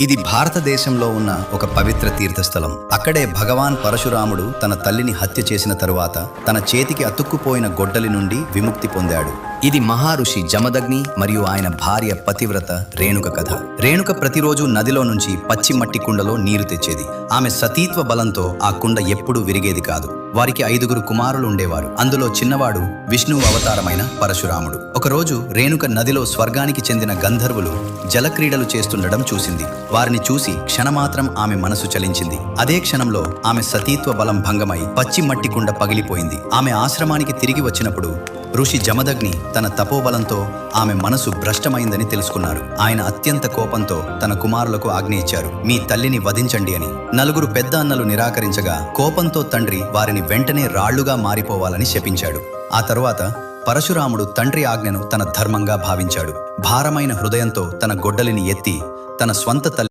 ఇది భారతదేశంలో ఉన్న ఒక పవిత్ర తీర్థస్థలం. అక్కడే భగవాన్ పరశురాముడు తన తల్లిని హత్య చేసిన తరువాత తన చేతికి అతుక్కుపోయిన గొడ్డలి నుండి విముక్తి పొందాడు. ఇది మహారుషి జమదగ్ని మరియు ఆయన భార్య పతివ్రత రేణుక కథ. రేణుక ప్రతిరోజు నదిలో నుంచి పచ్చి మట్టి కుండలో నీరు తెచ్చేది. ఆమె సతీత్వ బలంతో ఆ కుండ ఎప్పుడూ విరిగేది కాదు. వారికి ఐదుగురు కుమారులు ఉండేవారు. అందులో చిన్నవాడు విష్ణువు అవతారమైన పరశురాముడు. ఒకరోజు రేణుక నదిలో స్వర్గానికి చెందిన గంధర్వులు జలక్రీడలు చేస్తుండడం చూసింది. వారిని చూసి క్షణమాత్రం ఆమె మనసు చలించింది. అదే క్షణంలో ఆమె సతీత్వ బలం భంగమై పచ్చి మట్టి కుండ పగిలిపోయింది. ఆమె ఆశ్రమానికి తిరిగి వచ్చినప్పుడు ఋషి జమదగ్ని తన తపోబలంతో ఆమె మనసు భ్రష్టమైందని తెలుసుకున్నారు. ఆయన అత్యంత కోపంతో తన కుమారులకు ఆజ్ఞ ఇచ్చారు. మీ తల్లిని వధించండి అని. నలుగురు పెద్ద అన్నలు నిరాకరించగా కోపంతో తండ్రి వారిని వెంటనే రాళ్ళుగా మారిపోవాలని శపించాడు. ఆ తరువాత పరశురాముడు తండ్రి ఆజ్ఞను తన ధర్మంగా భావించాడు. భారమైన హృదయంతో తన గొడ్డలిని ఎత్తి తన స్వంత తల్లి